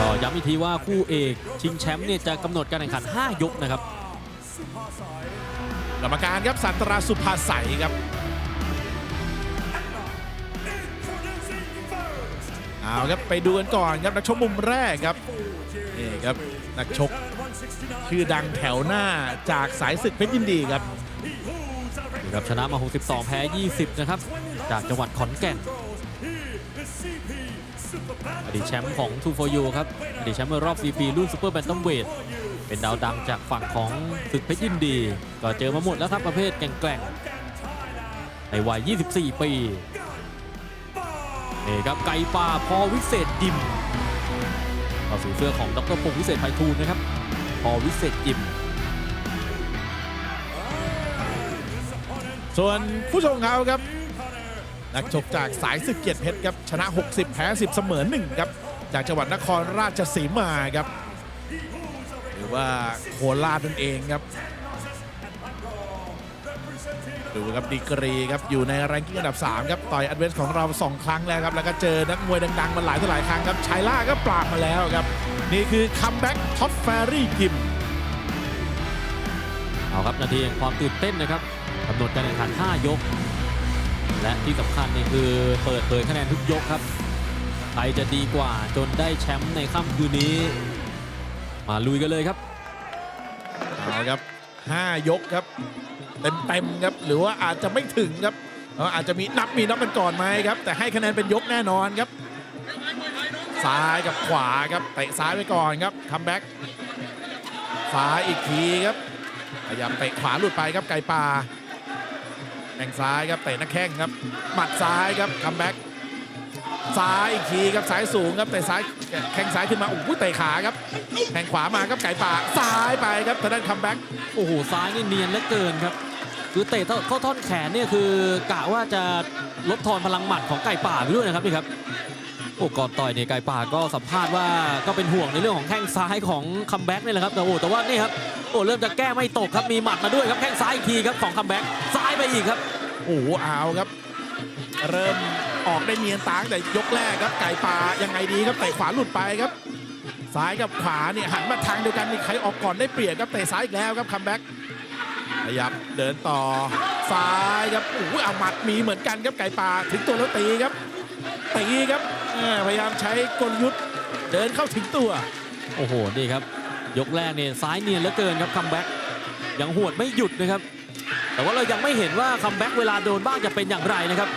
ก็ย้ำอีกทีว่าคู่เอกชิงแชมป์เนี่ยจะกำหนดการแข่งขัน 5 ยกนะครับกรรมการครับสันตราสุภาใสครับเอาครับไปดูกันก่อนครับนักชกมุมแรกครับนี่ครับนักชกชื่อดังแถวหน้าจากสายศึกเพชรยินดีครับนี่ครับชนะมา 62 แพ้ 20 นะครับ จากจังหวัดขอนแก่น อดีตแชมป์ของ 2 for you ครับอดีตแชมป์รอบ CP รุ่นซูเปอร์แบนตัมเวทเป็นดาวดังจากฝั่งของศึกเพชรยินดี ก็เจอมาหมดแล้วครับประเภทแกร่งๆในวัย 24 ปีนี่ครับไก่ป่าพอวิเศษยิมก็สีเสื้อของดรพงศ์วิเศษไพฑูรย์นะครับ พอวิเศษยิมส่วนผู้ชมเขาครับ นักชกจากสายศึกเกียรติเพชรครับชนะ 60 แพ้ 10 เสมอ1ครับจากจังหวัดนครราชสีมาครับ หรือว่าโคราชนั่นเองครับดูครับดีกรีครับอยู่ในแรงกิ้งอันดับ 3 ครับ ต่อยอัดเวนซ์ของเรา 2 ครั้งแล้วครับ แล้วก็เจอนักมวยดัง ๆ มาหลายต่อหลายครั้งครับชัยล่าก็ปราบมาแล้วครับ นี่คือคัมแบ็กท็อปแฟรี่ยิมเอาครับนาทีแห่งความตื่นเต้นนะครับกำหนดการแข่งขัน 5 ยก และที่สำคัญนี่คือเปิดเผยคะแนนทุกยกครับใครจะดีกว่าจนได้แชมป์ในค่ำคืนนี้ มาลุยกันเลยครับเอาครับ 5 ยกครับ เต็มๆครับ หรือว่าอาจจะไม่ถึงครับอ่ออาจจะมีนับมีนับกันก่อนไหมครับ แต่ให้คะแนนเป็นยกแน่นอนครับ ซ้ายกับขวาครับเตะซ้ายไปก่อนครับคัมแบ็กซ้ายอีกทีครับพยายามเตะขวาหลุดไปครับไก่ป่า แข้งซ้ายครับเตะน้าแข้งครับหมัดซ้ายครับคัมแบ็กซ้ายอีกทีครับซ้ายสูงครับเตะซ้ายแข้งซ้ายขึ้นมาโอ้โหเตะขาครับแข้งขวามาครับไก่ป่าซ้ายไปครับทางด้านคัมแบ็กโอ้โหซ้ายนี่เนียนเหลือเกินครับคือเตะเข้าท่อนแขนเนี่ยคือกะว่าจะลดทอนพลังหมัดของไก่ป่าไปด้วยนะครับนี่ครับโอ้ก่อนต่อยเนี่ยไก่ป่าก็สัมภาษณ์ว่าก็เป็นห่วงในเรื่องของแข้งซ้ายของคัมแบ็กนี่แหละครับแต่โอ้แต่ว่านี่ครับโอ้เริ่มจะแก้ไม่ตกครับมีหมัดมาด้วยครับแข้งซ้ายอีกทีครับของคัมแบ็ก ไปอีกครับ โอ้โหเอาครับ เริ่มออกได้เนียนตางแต่ยกแรกครับไก่ป่ายังไงดีครับเตะขวาหลุดไปครับซ้ายกับขวาเนี่ยหันมาทางเดียวกันนี่ใครออกก่อนได้เปรียบครับเตะซ้ายอีกแล้วครับคัมแบ็กขยับเดินต่อซ้ายครับโอ้โหเอาหมัดมีเหมือนกันครับไก่ป่าถึงตัวแล้วตีครับตีครับเออพยายามใช้กลยุทธ์เดินเข้าถึงตัว โอ้โหนี่ครับ ยกแรกเนี่ยซ้ายเนียนเหลือเกินครับคัมแบ็กยังหวดไม่หยุดนะครับ แต่ว่าเรายังไม่เห็นว่าคัมแบ็กเวลาโดนบ้างจะเป็นอย่างไรนะครับ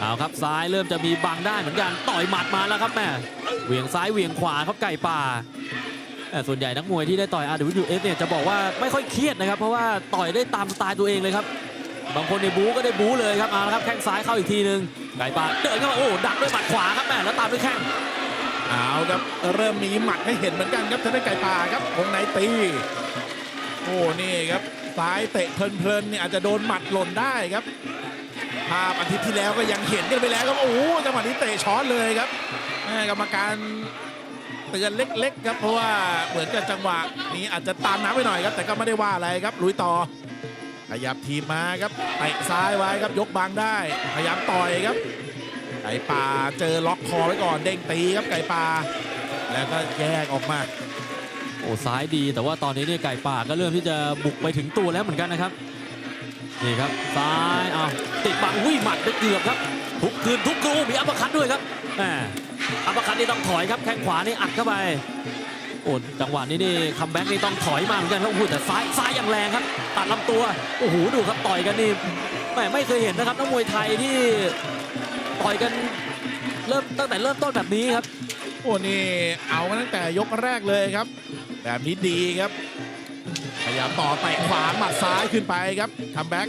เอาครับซ้ายเริ่มจะมีบังได้เหมือนกันต่อยหมัดมาแล้วครับแม่เหวี่ยงซ้ายเหวี่ยงขวาครับไก่ป่าเอ่ส่วนใหญ่นักมวยที่ได้ต่อย RWF เนี่ยจะบอกว่าไม่ค่อยเครียดนะครับ เพราะว่าต่อยได้ตามสไตล์ตัวเองเลยครับ บางคนในบู๊ก็ได้บู๊เลยครับเอาละครับแข้งซ้ายเข้าอีกทีหนึ่งไก่ป่าเดินเข้ามาโอ้ดักด้วยหมัดขวาครับแม่แล้วตามด้วยแข้งเอาครับเริ่มมีหมัดให้เห็นเหมือนกันครับทางด้านไก่ป่าครับวงในตีโอ้นี่ครับ ซ้ายเตะเพลินๆเนี่ยอาจจะโดนหมัดหล่นได้ครับภาพอาทิตย์ที่แล้วก็ยังเห็นกันไปแล้วครับโอ้โหจังหวะนี้เตะช้อนเลยครับแม่กรรมการเตือนเล็กๆครับเพราะว่าเหมือนกับจังหวะนี้อาจจะตามน้ำไปหน่อยครับ แต่ก็ไม่ได้ว่าอะไรครับลุยต่อขยับทีมมาครับเตะซ้ายไว้ครับยกบังได้ พยายามต่อยครับ ไก่ป่าเจอล็อกคอไว้ก่อนเด้งตีครับไก่ป่าแล้วก็แยกออกมา โอ้ซ้ายดีแต่ว่าตอนนี้เนี่ยไก่ป่าก็เริ่มที่จะบุกไปถึงตัวแล้วเหมือนกันนะครับนี่ครับซ้ายเอาติดบังวิ่งหมัดไปเกือบครับทุกคืนทุกกรูมีอัปคัตด้วยครับแหมอัปคัตนี่ต้องถอยครับแข้งขวานี่อัดเข้าไปโอ้จังหวะนี้นี่คัมแบ็กนี่ต้องถอยมาเหมือนกันครับโอ้แต่ซ้ายซ้ายอย่างแรงครับ ตัดลำตัวโอ้โหดูครับต่อยกันนี่แหมไม่เคยเห็นนะครับนักมวยไทยที่ต่อยกันเริ่มตั้งแต่เริ่มต้นแบบนี้ครับโอ้นี่เอากันตั้งแต่ยกแรกเลยครับ แบบนี้ดีครับพยายามต่อเตะขวาหมัดซ้ายขึ้นไปครับคัมแบ็ก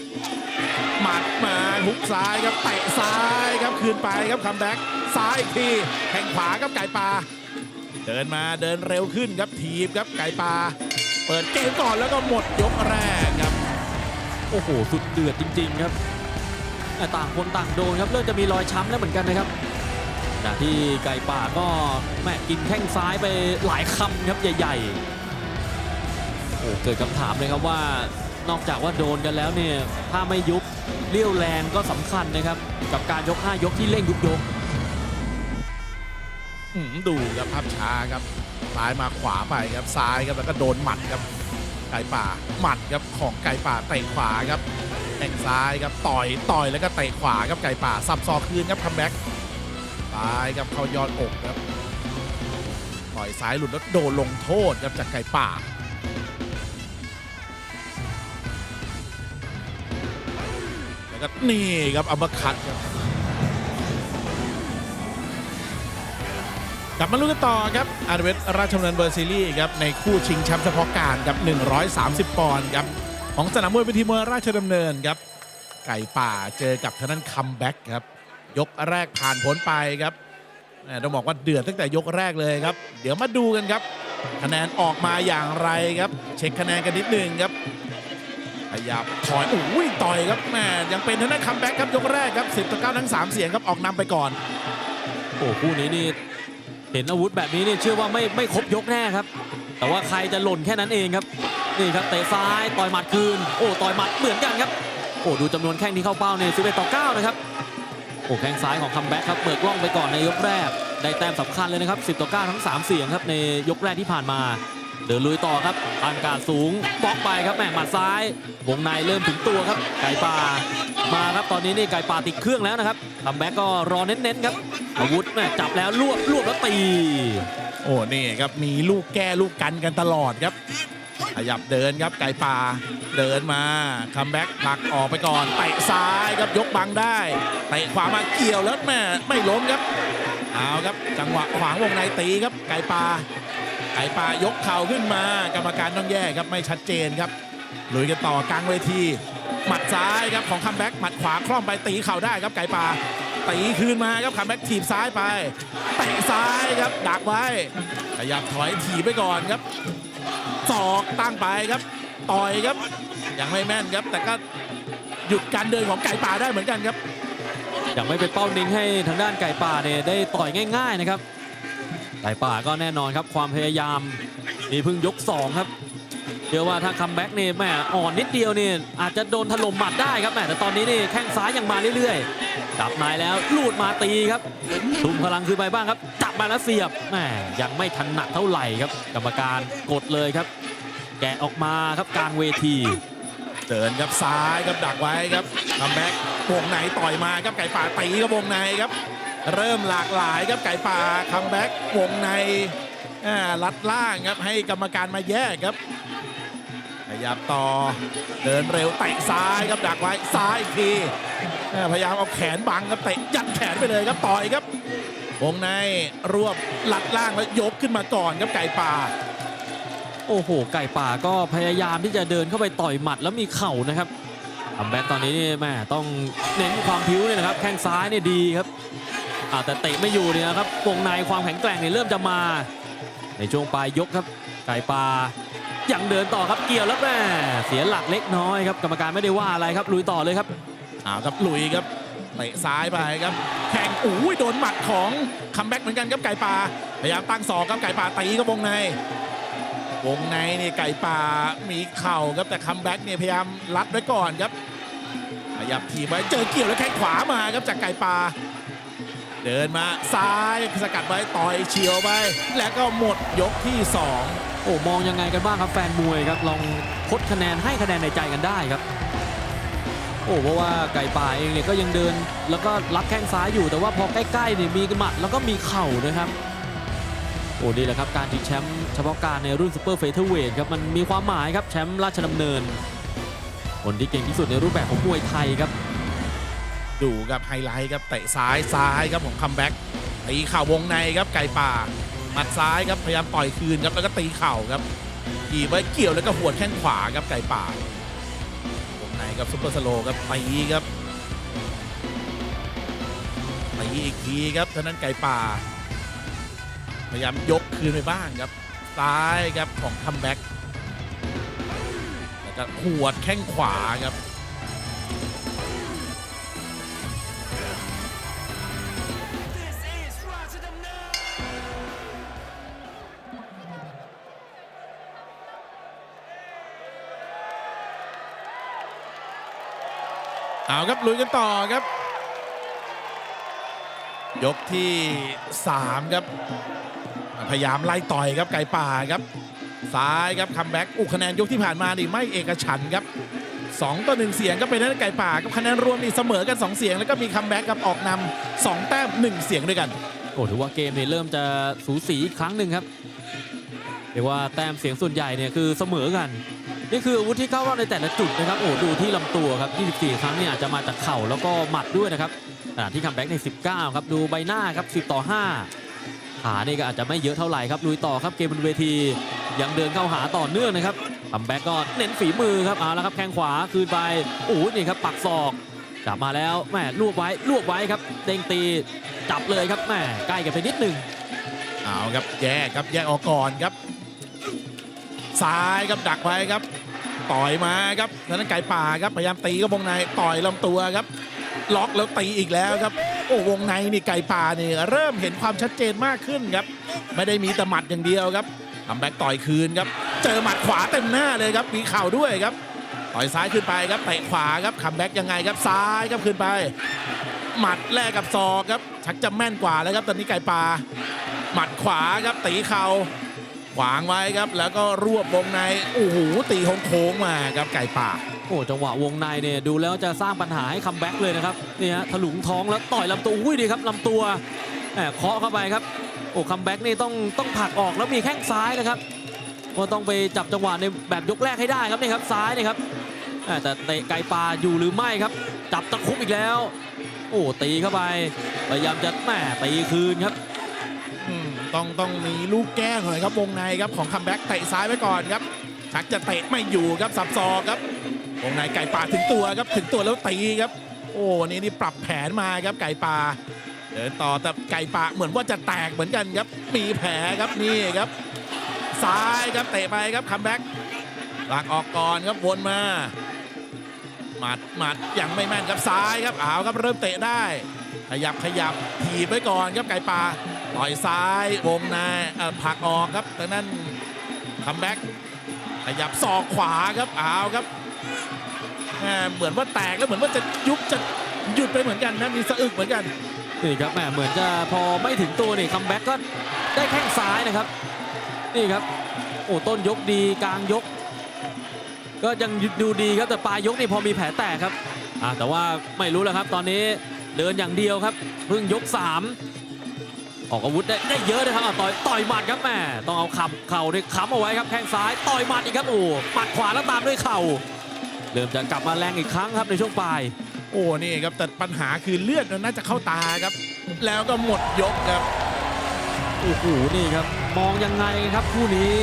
หมัดมาหุกซ้ายครับเตะซ้ายครับคืนไปครับคัมแบ็กซ้ายอีกทีแทงขวาครับไก่ปลาเดินมาเดินเร็วขึ้นครับทีบครับไก่ปลาเปิดเกมก่อนแล้วก็หมดยกแรกครับ โอ้โห สุดเดือดจริง ๆ ครับแต่ต่างคนต่างโดนครับเริ่มจะมีรอยช้ำแล้วเหมือนกันนะครับ ณะที่ไก่ป่าก็แม่กินแข้งซ้ายไปหลายคำครับใหญ่ๆโอ้เกิดคำถามเลยครับว่านอกจากว่าโดนกันแล้วเนี่ยถ้าไม่ยุบเลี้ยวแรงก็สำคัญนะครับ กับการยก 5 ยกที่เร่งยุบยกดูครับภาพช้าครับซ้ายมาขวาไปครับซ้ายครับแล้วก็โดนหมัดครับไก่ป่าหมัดครับของไก่ป่าเตะขวาครับแข้งซ้ายครับต่อยต่อยแล้วก็เตะขวาครับไก่ป่าสับซอคืนครับคัมแบ็ก ซ้ายครับเข้ายอดอกครับต่อยซ้ายหลุดแล้วโดนลงโทษครับจากไก่ป่าแล้วก็นี่ครับอัมเอร์คัตครับกลับมาลุ้นกันต่อครับอาร์เวสราชดำเนินเบอร์ซีรีส์ครับในคู่ชิงแชมป์เฉพาะการครับ130 ปอนด์ครับของสนามมวยพิธีมวยราชดำเนินครับไก่ป่าเจอกับทางนั้นคัมแบ็กครับ ยกแรกผ่านพ้นไปครับแม่ต้องบอกว่าเดือดตั้งแต่ยกแรกเลยครับ เดี๋ยวมาดูกันครับ คะแนนออกมาอย่างไรครับ เช็คคะแนนกันนิดนึงครับขยับถอยอุ้ยต่อยครับแม่ยังเป็นทานั้นคัมแบ็กครับยกแรกครับ10ต่อ9ทั้ง 3 เสียงครับออกนำไปก่อนโอ้คู่นี้นี่เห็นอาวุธแบบนี้นี่เชื่อว่าไม่ไม่ครบยกแน่ครับ แต่ว่าใครจะหล่นแค่นั้นเองครับนี่ครับเตะซ้ายต่อยหมัดคืนโอ้ต่อยหมัดเหมือนกันครับโอ้ดูจำนวนแข้งที่เข้าเป้าเนี่ย11ต่อ9นะครับ โอ้แข้งซ้ายของคัมแบ็กครับเบิกล่องไปก่อนในยกแรก ได้แต้มสำคัญเลยนะครับ 10 ต่อ 9 ทั้ง 3 เสียงครับในยกแรกที่ผ่านมา เดินลุยต่อครับอันการสูงบล็อกไปครับแม่หมัดซ้ายวงในเริ่มถึงตัวครับ ไก่ป่ามาครับตอนนี้นี่ไก่ป่าติดเครื่องแล้วนะครับคัมแบ็กก็รอเน้นๆครับอาวุธแม่จับแล้วรวบรวบแล้วตี โอ้นี่ครับมีลูกแก้ลูกกันกันตลอดครับ ขยับเดินครับไก่ป่าเดินมาคัมแบ็กผลักออกไปก่อนเตะซ้ายครับยกบังได้เตะขวามาเกี่ยวแล้วแม่ไม่ล้มครับเอาครับจังหวะขวางวงในตีครับไก่ป่าไก่ป่ายกเข่าขึ้นมากรรมการต้องแยกครับไม่ชัดเจนครับลุยกันต่อกลางเวทีหมัดซ้ายครับของคัมแบ็กหมัดขวาคล่อมไปตีเข่าได้ครับไก่ป่าตีคืนมาครับคัมแบ็กถีบซ้ายไปเตะซ้ายครับดักไว้ขยับถอยถีบไปก่อนครับ ศอกตั้งไปครับ ต่อยครับ ยังไม่แม่นครับ แต่ก็หยุดการเดินของไก่ป่าได้เหมือนกันครับยังไม่เป็นเป้านิ่งให้ทางด้านไก่ป่าเนี่ยได้ต่อยง่าย ๆนะครับ ไก่ป่าก็แน่นอนครับความพยายามนี่เพิ่งยกสองครับ เชื่อว่าถ้าคัมแบ็กนี่แม่อ่อนนิดเดียวนี่อาจจะโดนถล่มหมัดได้ครับแม่แต่ตอนนี้นี่แข้งซ้ายยังมาเรื่อยๆจับนายแล้วลูดมาตีครับทุ่มพลังคือไปบ้างครับจับมาแล้วเสียบแม่ยังไม่ถนัดเท่าไหร่ครับ กรรมการกดเลยครับ แกะออกมาครับกลางเวทีเดินครับซ้ายครับดักไว้ครับคัมแบ็กวงในต่อยมาครับไก่ป่าตีครับวงในครับ เริ่มหลากหลายครับไก่ป่าคัมแบ็กวงใน ลัดล่างครับให้กรรมการมาแยกครับขยับต่อเดินเร็วเตะซ้ายครับดักไว้ซ้ายอีกทีพยายามเอาแขนบังครับเตะยัดแขนไปเลยครับต่อยครับวงในรวบลัดล่างแล้วยกขึ้นมาก่อนครับไก่ป่า โอ้โห ไก่ป่าก็พยายามที่จะเดินเข้าไปต่อยหมัดแล้วมีเข่านะครับคัมแบ็กตอนนี้นี่แม่ต้องเน้นความพิ้วเนี่ยนะครับแข้งซ้ายเนี่ยดีครับแต่เตะไม่อยู่เนี่ยนะครับวงในความแข็งแกร่งเนี่ยเริ่มจะมา ในช่วงปลายยกครับ ไก่ป่ายังเดินต่อครับเกี่ยวแล้วแม่เสียหลักเล็กน้อยครับกรรมการไม่ได้ว่าอะไรครับลุยต่อเลยครับเอาครับลุยครับเตะซ้ายไปครับแข่งอุ้ยโดนหมัดของคัมแบ็กเหมือนกันครับไก่ป่าพยายามตั้งศอกครับไก่ป่าตีก็วงใน วงในนี่ไก่ป่ามีเข่าครับแต่คัมแบ็กเนี่ยพยายามรัดไว้ก่อนครับขยับทีบไว้เจอเกี่ยวแล้วแข้งขวามาครับจากไก่ป่า เดินมาซ้ายสกัดไว้ต่อยเฉียวไป แล้วก็หมดยกที่สองโอ้มองยังไงกันบ้างครับแฟนมวยครับลองพดคะแนนให้คะแนนในใจกันได้ครับ โอ้เพราะว่าไก่ป่าเองเนี่ยก็ยังเดิน แล้วก็รับแข้งซ้ายอยู่แต่ว่าพอใกล้ๆเนี่ยมีหมัดแล้วก็มีเข่านะครับโอ้นี่แหละครับการชิงแชมป์เฉพาะการในรุ่นซูเปอร์เฟเธอร์เวทครับมันมีความหมายครับแชมป์ราชดำเนินคนที่เก่งที่สุดในรูปแบบของมวยไทยครับ ดูครับไฮไลท์ครับเตะซ้ายซ้ายครับของคัมแบ็กตีเข่าวงในครับไก่ป่าหมัดซ้ายครับพยายามต่อยคืนครับแล้วก็ตีเข่าครับขี่ไว้เกี่ยวแล้วก็หัวดแข้งขวาครับไก่ป่าวงในครับซุปเปอร์สโลครับตีครับตีอีกทีครับเท่านั้นไก่ป่า พยายามยกคืนไปบ้างครับซ้ายครับของคัมแบ็กแล้วก็หัวดแข้งขวาครับ เอาครับลุยกันต่อครับ ยกที่ 3 ครับ พยายามไล่ต่อยครับไก่ป่าครับ ซ้ายครับคัมแบ็กอุคะแนนยกที่ผ่านมานี่ไม่เอกฉันครับ2ต่อ1เสียงก็เป็นนันไก่ป่าครับคะแนนรวมนี่เสมอกัน 2 เสียงแล้วก็มีคัมแบ็กครับออกนำ2แต้ม 1 เสียงด้วยกันโอ้ถือว่าเกมเนี่ยเริ่มจะสูสีอีกครั้งหนึ่งครับเรียกว่าแต้มเสียงส่วนใหญ่เนี่ยคือเสมอกัน นี่คืออาวุธที่เข้ารอบในแต่ละจุดนะครับโอ้ดูที่ลำตัวครับ 24 ครั้งเนี่ยอาจจะมาจากเข่าแล้วก็หมัดด้วยนะครับขณะที่คัมแบ็กใน 19 ครับดูใบหน้าครับ 10 ต่อ 5 ขานี่ก็อาจจะไม่เยอะเท่าไหร่ครับลุยต่อครับเกมบนเวที ยังเดินเข้าหาต่อเนื่องนะครับคัมแบ็กก็เน้นฝีมือครับเอาละครับแข้งขวาคืนไปโอ้นี่ครับปักศอกจับมาแล้วแม่รวบไว้รวบไว้ครับเด้งตีจับเลยครับแม่ใกล้กันไปนิดหนึงเอาครับแยกครับแยกออกก่อนครับซ้ายครับดักไว้ครับ ต่อยมาครับนั้นไก่ป่าครับพยายามตีก็วงในต่อยลำตัวครับ ล็อกแล้วตีอีกแล้วครับ โอ้วงในนี่ไก่ป่านี่เริ่มเห็นความชัดเจนมากขึ้นครับ ไม่ได้มีแต่หมัดอย่างเดียวครับทำแบ็กต่อยคืนครับ เจอหมัดขวาเต็มหน้าเลยครับมีเข่าด้วยครับต่อยซ้ายขึ้นไปครับเตะขวาครับคัมแบ็กยังไงครับซ้ายครับขึ้นไป หมัดแลกกับศอกครับชักจะแม่นกว่าแล้วครับตอนนี้ไก่ป่าหมัดขวาครับตีเข่า ขวางไว้ครับ แล้วก็รวบวงในโอ้โหตีโค้งมาครับไก่ป่า โอ้จังหวะวงในเนี่ยดูแล้วจะสร้างปัญหาให้คัมแบ็กเลยนะครับนี่ฮะถลุงท้องแล้วต่อยลำตัวอุ้ยดีครับลำตัวแหมเคาะเข้าไปครับโอ้คัมแบ็กนี่ต้องต้องผลักออกแล้วมีแข้งซ้ายนะครับก็ต้องไปจับจังหวะในแบบยกแรกให้ได้ครับนี่ครับซ้ายนี่ครับแต่เตะไกลปลาอยู่หรือไม่ครับ จับตะคุบอีกแล้ว โอ้ตีเข้าไปพยายามจะแหมตีคืนครับ ต้องต้องมีลูกแก้หน่อยครับวงในครับของคัมแบ็กเตะซ้ายไว้ก่อนครับ ชักจะเตะไม่อยู่ครับสับซอกครับ วงในไก่ป่าถึงตัวครับถึงตัวแล้วตีครับ โอ้นี่นี่ปรับแผนมาครับไก่ป่าเดินต่อแต่ไก่ป่าเหมือนว่าจะแตกเหมือนกันครับมีแผลครับนี่ครับ ซ้ายครับเตะไปครับคัมแบ็กหลักออกก่อนครับวนมาหมัดหมัดยังไม่แม่นครับซ้ายครับเอาวครับเริ่มเตะได้ ขยับขยับถีบไว้ก่อนครับไก่ป่า ต่อยซ้ายวงในผักออกครับดังนั้นคัมแบ็กขยับศอกขวาครับเอาครับเหมือนว่าแตกแล้วเหมือนว่าจะยุบจะหยุดไปเหมือนกันนะมีสะอึกเหมือนกันนี่ครับแหมเหมือนจะพอไม่ถึงตัวนี่คัมแบ็กก็ได้แข้งซ้ายนะครับนี่ครับโอ้ต้นยกดีกลางยก ก็ยังดูดีครับแต่ปลายยกนี่พอมีแผลแตกครับแต่ว่าไม่รู้แล้วครับ ตอนนี้เดินอย่างเดียวครับเพิ่งยก 3 ออกอาวุธได้ได้เยอะนะครับอะต่อยต่อยหมัดครับแหม่ต้องเอาขับเข่าเนี่ยค้ำเอาไว้ครับแข้งซ้ายต่อยหมัดอีกครับโอ้หมัดขวาแล้วตามด้วยเข่าเริ่มจะกลับมาแรงอีกครั้งครับในช่วงปลาย โอ้นี่ครับแต่ปัญหาคือเลือดมันน่าจะเข้าตาครับ แล้วก็หมดยกครับโอ้โหนี่ครับมองยังไงครับคู่นี้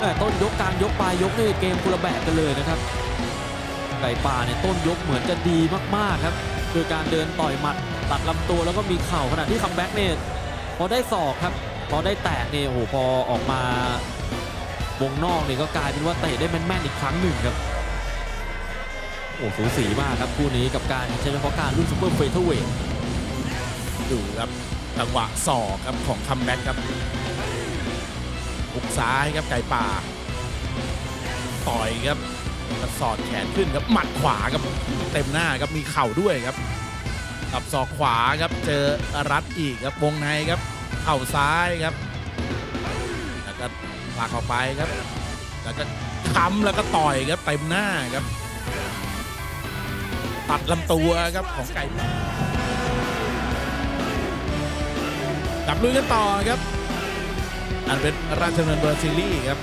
เอ่อต้นยกกลางยกปลายยกนี่เกมคนละแบบกันเลยนะครับไก่ป่าเนี่ยต้นยกเหมือนจะดีมากๆครับโดยการเดินต่อยหมัด ตัดลำตัวแล้วก็มีเข่าขณะที่คัมแบ็กเนี่ยพอได้ศอกครับ พอได้แตกเนี่ยโอ้โหพอออกมาวงนอกเนี่ยก็กลายเป็นว่าเตะได้แม่นๆอีกครั้งหนึ่งครับโอ้สูสีมากครับคู่นี้กับการใช้เฉพาะการรุ่นซูเปอร์เฟเธอร์เวทดูครับจังหวะศอกครับของคัมแบ็กครับหุกซ้ายครับไก่ป่า ต่อยครับสอดแขนขึ้นครับหมัดขวาครับเต็มหน้าครับมีเข่าด้วยครับ กับศอกขวาครับเจอรัดอีกครับวงในครับเข่าซ้ายครับแล้วก็ผลักออกไปครับ แล้วก็ค้ำแล้วก็ต่อยครับเต็มหน้าครับ ตัดลำตัวครับของไก่ป่ากลับลุยกันต่อครับ อันเป็นราชดำเนินเบอร์ซีรีส์ครับ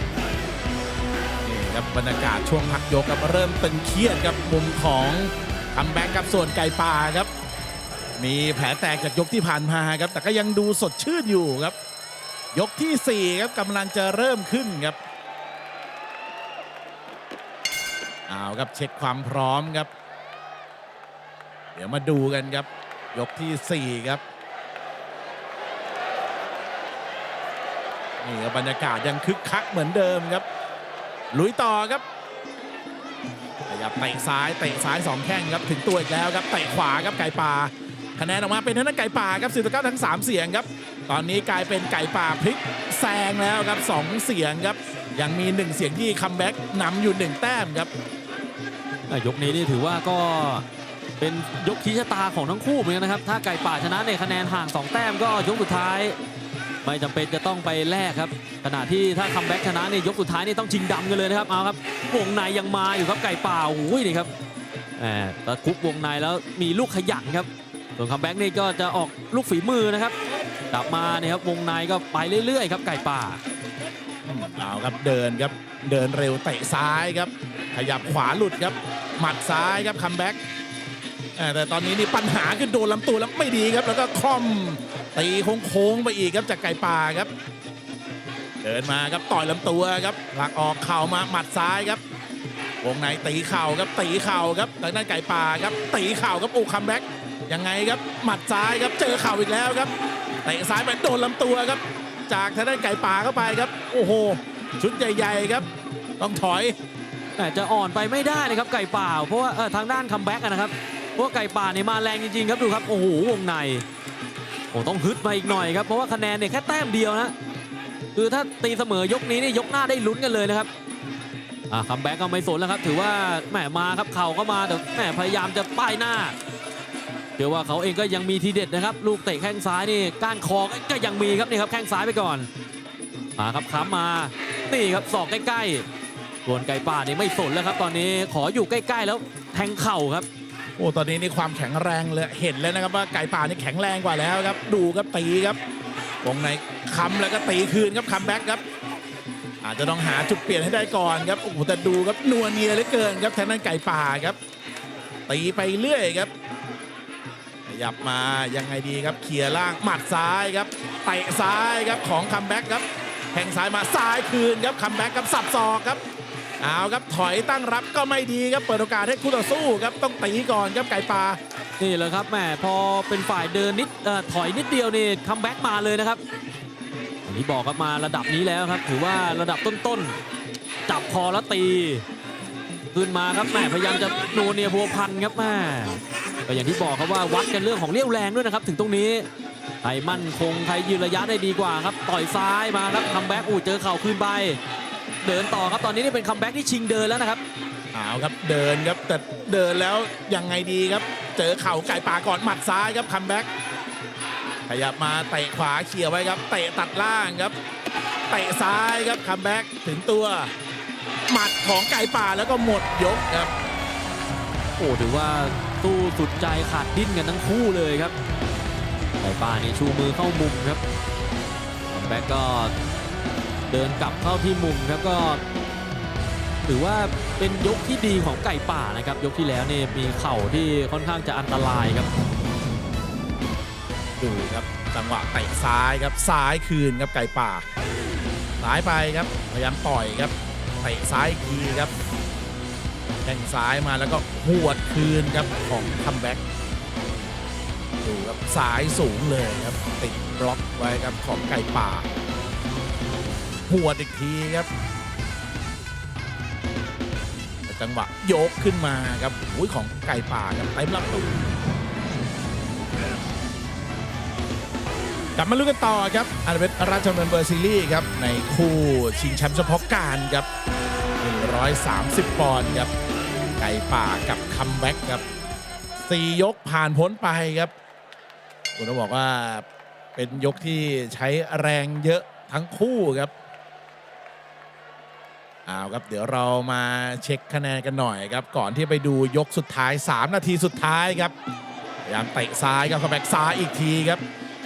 นี่ครับบรรยากาศช่วงพักยกครับเริ่มตึงเครียดครับมุมของคัมแบ็กครับส่วนไก่ป่าครับ มีแผลแตกจากยกที่ผ่านมาครับ แต่ก็ยังดูสดชื่นอยู่ครับ ยกทีสี่ 4 ครับกำลังจะเริ่มขึ้นครับเอาครับเช็คความพร้อมครับ เดี๋ยวมาดูกันครับ ยกที่สี่ครับนี่ครับบรรยากาศยังคึกคักเหมือนเดิมครับ ลุยต่อครับขยับเตะซ้ายเตะซ้ายสองแข้งครับถึงตัวอีกแล้วครับเตะขวาครับไก่ป่า คะแนนออกมาเป็นทางด้านไก่ป่าครับสิบเก้าทั้งสามเสียงครับ ตอนนี้กลายเป็นไก่ป่าพลิกแซงแล้วครับสองเสียงครับ ยังมีหนึ่งเสียงที่คัมแบ็กนำอยู่หนึ่งแต้มครับยกนี้นี่ถือว่าก็เป็นยกชี้ชะตาของทั้งคู่เหมือนกันนะครับ ถ้าไก่ป่าชนะในคะแนนห่าง 2 แต้มก็ยกสุดท้าย ไม่จำเป็นจะต้องไปแลกครับ ขณะที่ถ้าคัมแบ็กชนะนี่ยกสุดท้ายนี่ต้องชิงดำกันเลยนะครับเอาครับวงในยังมาอยู่ครับไก่ป่าโอ้ยนี่ครับแหมตะคุบวงในแล้วมีลูกขยันครับ ส่วนคัมแบ็กนี่ก็จะออกลูกฝีมือนะครับกลับมาเนี่ยครับวงในก็ไปเรื่อยๆครับไก่ป่าเอาครับเดินครับเดินเร็วเตะซ้ายครับ ขยับขวาหลุดครับ หมัดซ้ายครับคัมแบ็กแต่ตอนนี้นี่ปัญหาคือโดนลำตัวแล้วไม่ดีครับ แล้วก็คล่อมตีโค้งๆไปอีกครับจากไก่ป่าครับ เดินมาครับต่อยลำตัวครับผลักออกเข่ามาหมัดซ้ายครับวงในตีเข่าครับตีเข่าครับทางด้านไก่ป่าครับตีเข่าครับโอ้คัมแบ็ก ยังไงครับหมัดซ้ายครับเจอเข่าอีกแล้วครับเตะซ้ายไปโดนลำตัวครับ จากทางด้านไก่ป่าเข้าไปครับ โอ้โห ชุดใหญ่ๆครับ ต้องถอย แต่จะอ่อนไปไม่ได้เลยครับไก่ป่า เพราะว่าทางด้านคัมแบ็กนะครับเพราะไก่ป่าเนี่ยมาแรงจริงๆครับดูครับโอ้โหวงในโอ้ต้องฮึดมาอีกหน่อยครับเพราะว่าคะแนนเนี่ยแค่แต้มเดียวนะคือถ้าตีเสมอยกนี้นี่ยกหน้าได้ลุ้นกันเลยนะครับอ่าคัมแบ็กก็ไม่สนแล้วครับ ถือว่าแหมมาครับเข่าก็มาแต่แหมพยายามจะป้ายหน้า เดี๋ยวว่าเขาเองก็ยังมีทีเด็ดนะครับ ลูกเตะแข้งซ้ายนี่ก้านคอก็ยังมีครับนี่ครับแข้งซ้ายไปก่อนมาครับค้ำมา นี่ครับศอกใกล้ๆส่วนไก่ป่านี่ไม่สนแล้วครับ ตอนนี้ขออยู่ใกล้ๆแล้วแทงเข่าครับโอ้ตอนนี้นี่ความแข็งแรงเลยเห็นแล้วนะครับว่าไก่ป่านี่แข็งแรงกว่าแล้วครับ ดูครับตีครับวงในค้ำแล้วก็ตีคืนครับคัมแบ็กครับ อาจจะต้องหาจุดเปลี่ยนให้ได้ก่อนครับโอ้แต่ดูครับนัวเนียเหลือเกินครับทางด้านไก่ป่าครับตีไปเรื่อยครับ ยับมายังไงดีครับเคลียร์ล่างหมัดซ้ายครับเตะซ้ายครับของคัมแบ็กครับแทงซ้ายมาซ้ายคืนครับคัมแบ็กครับสับศอกครับเอาครับถอยตั้งรับก็ไม่ดีครับเปิดโอกาสให้คู่ต่อสู้ครับต้องตีก่อนครับไก่ป่านี่แหละครับแหมพอเป็นฝ่ายเดินนิดเอ่อถอยนิดเดียวนี่คัมแบ็กมาเลยนะครับนี่บอกครับมาระดับนี้แล้วครับถือว่าระดับต้นๆจับคอแล้วตีขึ้นมาครับแหมพยายามจะโนเนียพัวพันครับแหม ก็อย่างที่บอกครับว่าวัดกันเรื่องของเรี่ยวแรงด้วยนะครับ ถึงตรงนี้ใครมั่นคงใครยืนระยะได้ดีกว่าครับ ต่อยซ้ายมาครับคัมแบ็กอู้เจอเข่าคืนไป เดินต่อครับตอนนี้นี่เป็นคัมแบ็กที่ชิงเดินแล้วนะครับเอาครับเดินครับแต่เดินแล้วยังไงดีครับ เจอเข่าไก่ป่าก่อนหมัดซ้ายครับคัมแบ็กขยับมาเตะขวาเขี่ยไว้ครับเตะตัดล่างครับเตะซ้ายครับคัมแบ็กถึงตัว หมัดของไก่ป่าแล้วก็หมดยกครับ อ้ถือว่าตู้สุดใจขาดดิ้นกันทั้งคู่เลยครับไก่ป่านี่ชูมือเข้ามุมครับแบ็กก็เดินกลับเข้าที่มุมครับก็ถือว่าเป็นยกที่ดีของไก่ป่านะครับ ยกที่แล้วนี่มีเข่าที่ค่อนข้างจะอันตรายครับ ดูครับจังหวะเตะซ้ายครับซ้ายคืนครับไก่ป่าซ้ายไปครับพยายามต่อยครับเตะซ้ายอีกทีครับ ข้งซ้ายมาแล้วก็หวดคืนครับของคัมแบ็กดูครับซ้ายสูงเลยครับ ติดบล็อกไว้ครับของไก่ป่าหวดอีกทีครับจังหวะโยกขึ้นมาครับอุ้ยของไก่ป่าครับเต็มลำตัวกลับมาลุ้นกันต่อครับอันเป็นราชดำเนินเบอร์ซีรีส์ครับ ในคู่ชิงแชมป์เฉพาะการครับ 130 ปอนด์ครับ ไก่ป่ากับคัมแบ็กครับ4ยกผ่านพ้นไปครับคุณต้องบอกว่าเป็นยกที่ใช้แรงเยอะทั้งคู่ครับเอาครับเดี๋ยวเรามาเช็คคะแนนกันหน่อยครับ ก่อนที่ไปดูยกสุดท้าย 3 นาทีสุดท้ายครับพยายามเตะซ้ายครับคัมแบ็กซ้ายอีกทีครับ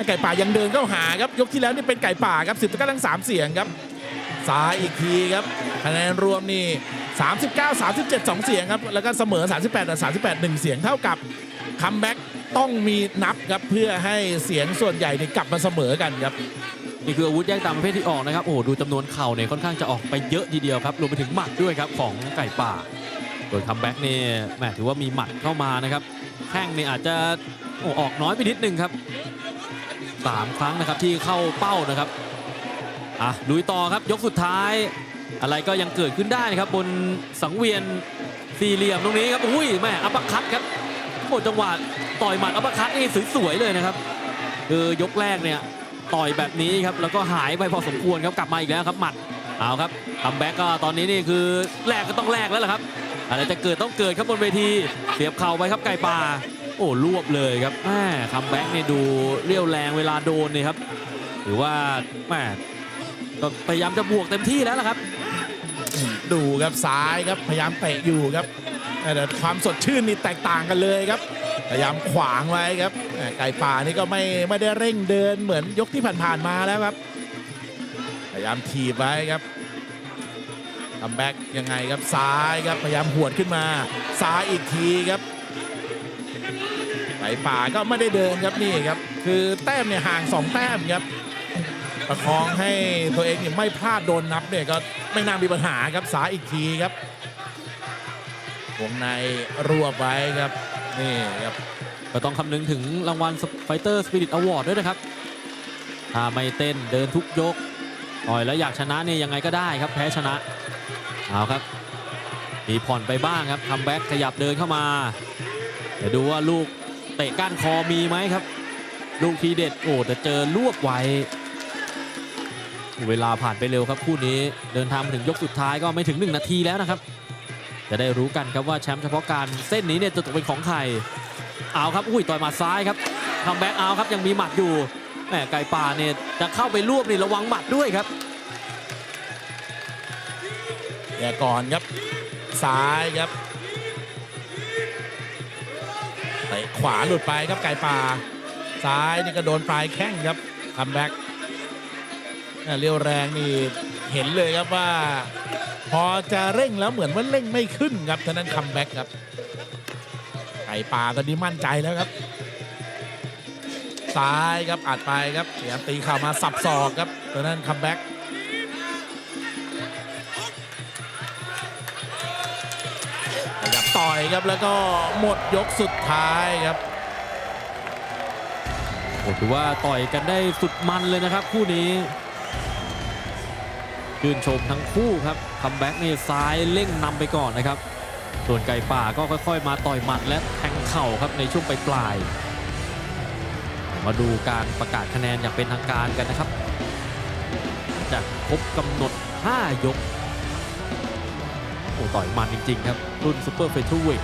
ไก่ป่ายังเดินเข้าหาครับ ยกที่แล้วนี่เป็นไก่ป่าครับสิบตะกร้าทั้งสามเสียงครับซ้ายอีกทีครับ คะแนนรวมนี่ 39 37 2 เสียงครับ แล้วก็เสมอ 38แต่38 1 เสียงเท่ากับคัมแบ็กต้องมีนับครับ เพื่อให้เสียงส่วนใหญ่นี่กลับมาเสมอกันครับ นี่คืออาวุธแยกตามประเภทที่ออกนะครับ โอ้โหดูจำนวนเข่าเนี่ยค่อนข้างจะออกไปเยอะทีเดียวครับ รวมไปถึงหมัดด้วยครับของไก่ป่า โดยคัมแบ็กนี่แหมถือว่ามีหมัดเข้ามานะครับ แข้งเนี่ยอาจจะโอ้ออกน้อยไปนิดนึงครับสามครั้งนะครับที่เข้าเป้านะครับอะลุยต่อครับยกสุดท้าย อะไรก็ยังเกิดขึ้นได้นะครับบนสังเวียนสี่เหลี่ยมตรงนี้ครับอุ้ยแม่อัปเปร์คัตครับโอ้จังหวะต่อยหมัดอัปเปร์คัตนี่สวยๆเลยนะครับคือยกแรกเนี่ยต่อยแบบนี้ครับแล้วก็หายไปพอสมควรครับกลับมาอีกแล้วครับหมัดเอาครับคัมแบ็กก็ตอนนี้นี่คือแรกก็ต้องแรกแล้วล่ะครับอะไรจะเกิดต้องเกิดครับบนเวที เสียบเข่าไปครับไก่ป่าโอ้รวบเลยครับแม่คัมแบ็กเนี่ยดูเรียวแรงเวลาโดนเนี่ยครับหรือว่าแม่ก็พยายามจะบวกเต็มที่แล้วล่ะครับ ดูครับซ้ายครับพยายามเตะอยู่ครับแต่ความสดชื่นนี่แตกต่างกันเลยครับ พยายามขวางไว้ครับไก่ป่านี่ก็ไม่ไม่ได้เร่งเดินเหมือนยกที่ผ่านๆมาแล้วครับ พยายามถีบไว้ครับคัมแบ็กยังไงครับซ้ายครับพยายามหวดขึ้นมาซ้ายอีกทีครับไก่ป่าก็ไม่ได้เดินครับนี่ครับ คือแต้มเนี่ยห่างสองแต้มครับ ประคองให้ตัวเองเนี่ยไม่พลาดโดนนับเนี่ยก็ไม่น่ามีปัญหาครับสายอีกทีครับวงในรวบไว้ครับนี่ครับก็ต้องคำนึงถึงรางวัล Fighter Spirit Award ด้วยนะครับถ้าไม่เต้นเดินทุกยกต่อยแล้วอยากชนะเนี่ยยังไงก็ได้ครับแพ้ชนะเอาครับมีผ่อนไปบ้างครับคัมแบ็กขยับเดินเข้ามาเดี๋ยวดูว่าลูกเตะก้านคอมีไหมครับ ลูกทีเด็ดโอ้แต่เจอลวกไว้ เวลาผ่านไปเร็วครับคู่นี้เดินทางมาถึงยกสุดท้ายก็ไม่ถึง 1 นาทีแล้วนะครับ จะได้รู้กันครับว่าแชมป์เฉพาะการเส้นนี้เนี่ยจะตกเป็นของใครเอาครับอุ้ยต่อยหมัดซ้ายครับคัมแบ็กเอาครับยังมีหมัดอยู่แหมไก่ป่าเนี่ยจะเข้าไปรวบนี่ระวังหมัดด้วยครับแย่ก่อนครับซ้ายครับเตะขวาหลุดไปครับไก่ป่า ซ้ายนี่ก็โดนปลายแข้งครับคัมแบ็ก เรียวแรงนี่เห็นเลยครับว่า พอจะเร่งแล้วเหมือนว่าเร่งไม่ขึ้นครับฉะนั้นคัมแบ็กครับไก่ป่าตอนนี้มั่นใจแล้วครับ ซ้ายครับอัดไปครับพยายามตีเข่ามาสับศอกครับตอนนั้นคัมแบ็กขยับต่อยครับแล้วก็หมดยกสุดท้ายครับโอ้ถือว่าต่อยกันได้สุดมันเลยนะครับ คู่นี้ ชื่นชมทั้งคู่ครับคัมแบ็กนี่ซ้ายเร่งนำไปก่อนนะครับ ส่วนไก่ป่าก็ค่อยๆ มาต่อยหมัดและแทงเข่าครับในช่วงปลายมาดูการประกาศคะแนนอย่างเป็นทางการกันนะครับ จากครบกำหนด 5 ยกโอ้ต่อยมันจริง ๆ ครับ รุ่นซูเปอร์เฟเธอร์เวท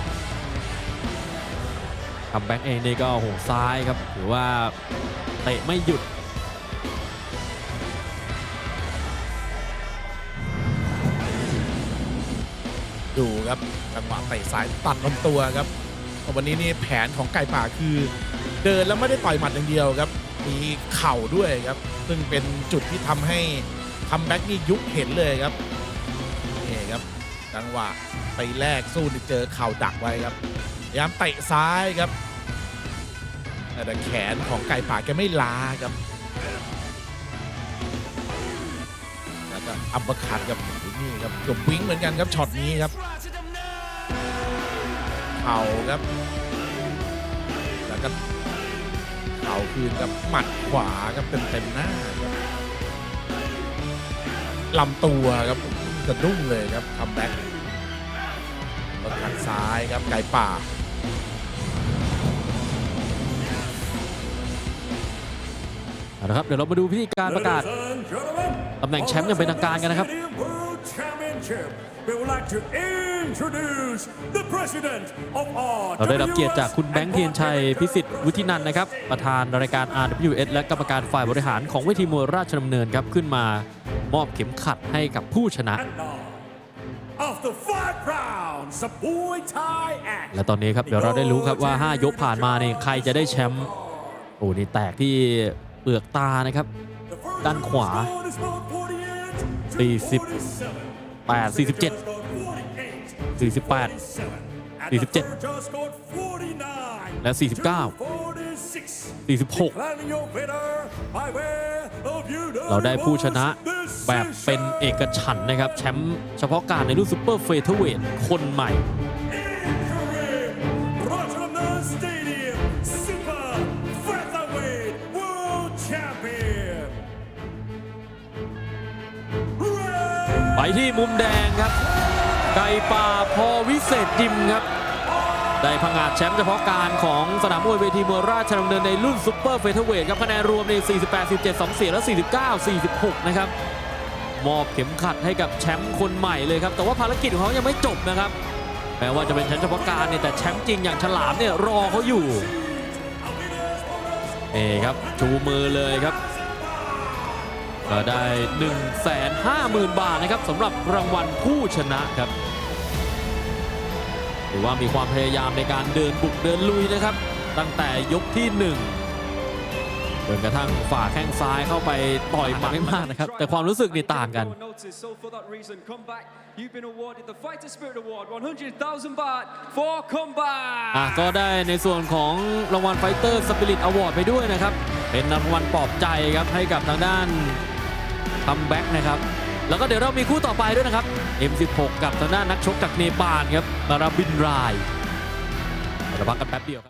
คัมแบ็กเองนี่ก็โหซ้ายครับ หรือว่าเตะไม่หยุด ดูครับจังหวะเตะซ้ายตัดลำตัวครับวันนี้นี่แผนของไก่ป่าคือ เดินแล้วไม่ได้ต่อยหมัดอย่างเดียวครับ มีเข่าด้วยครับ ซึ่งเป็นจุดที่ทำให้คัมแบ็กนี่ยุบเห็นเลยครับนี่ครับ จังหวะไปแรกสู้นี่เจอเข่าดักไว้ครับพยายามเตะซ้ายครับแต่แขนของไก่ป่าแกไม่ล้าครับแล้วก็อัปเปอร์คัตครับ นี่ครับกับวิ่งเหมือนกันครับช็อตนี้ครับเข่าครับ แล้วก็เข่าคืนกับหมัดขวาครับเต็มเต็มๆหน้าครับลำตัวครับกระดุ้งเลยครับคัมแบ็กรถขันซ้ายครับไก่ป่าเอาละครับเดี๋ยวเรามาดูพิธีการประกาศตำแหน่งแชมป์อย่างเป็นทางการกันนะครับ เราได้รับเกียรติจากคุณแบงค์เทียนชัยพิสิทธิ์วุฒินันท์นะครับ ประธานรายการ RWS และกรรมการฝ่ายบริหารของเวทีมวยราชดำเนินครับ ขึ้นมามอบเข็มขัดให้กับผู้ชนะ After five rounds, the Boy Thai Act. และตอนนี้ครับ เดี๋ยวเราได้รู้ครับว่า 5 ยกผ่านมาเนี่ยใครจะได้แชมป์โอ้นี่แตกที่เปลือกตานะครับ The first ด้านขวา scored is about 48, 40 47. 8 47 48 48 And the 47 third judge scored 49และ 49 to 46. 46 Declaring your winner by way of เราได้ผู้ชนะแบบเป็น decision. เอกฉันท์นะครับ แชมป์เฉพาะการในรุ่นซูเปอร์เฟเธอร์เวทคนใหม่ ที่มุมแดงครับ ไก่ป่าพอวิเศษยิมครับ ได้พังงาดแชมป์เฉพาะการของสนามมวยเวทีมวยราชดำเนินในรุ่นซูเปอร์เฟเธอร์เวทครับคะแนนรวมใน 48 17 2เสียและ 49 46 นะครับ มอบเข็มขัดให้กับแชมป์คนใหม่เลยครับ แต่ว่าภารกิจของเขายังไม่จบนะครับแม้ว่าจะเป็นแชมป์เฉพาะการเนี่ยแต่แชมป์จริงอย่างฉลามเนี่ยรอเขาอยู่นี่ครับชูมือเลยครับ ก็ได้ 1 5 0 0 0 0 บาทนะครับสำหรับรางวัลผู้ชนะครับถือว่ามีความพยายามในการเดินบุกเดินลุยนะครับ ตั้งแต่ยกที่ 1จนกระทั่งฝ่าแข้งซ้ายเข้าไปต่อยหมัดไม่มากนะครับ แต่ความรู้สึกนี่ต่างกัน You've been awarded the Fighter Spirit Award, 100,000 baht for comeback. อะก็ได้ในส่วนของรางวัลไฟเตอร์สปิริตอวอร์ดไปด้วยนะครับ เป็นรางวัลปลอบใจครับให้กับทางด้านคัมแบ็กนะครับ แล้วก็เดี๋ยวเรามีคู่ต่อไปด้วยนะครับ M16 กับทางด้านนักชกจากเนปาลครับบาราบินรายเราพักกันแป๊บเดียวครับ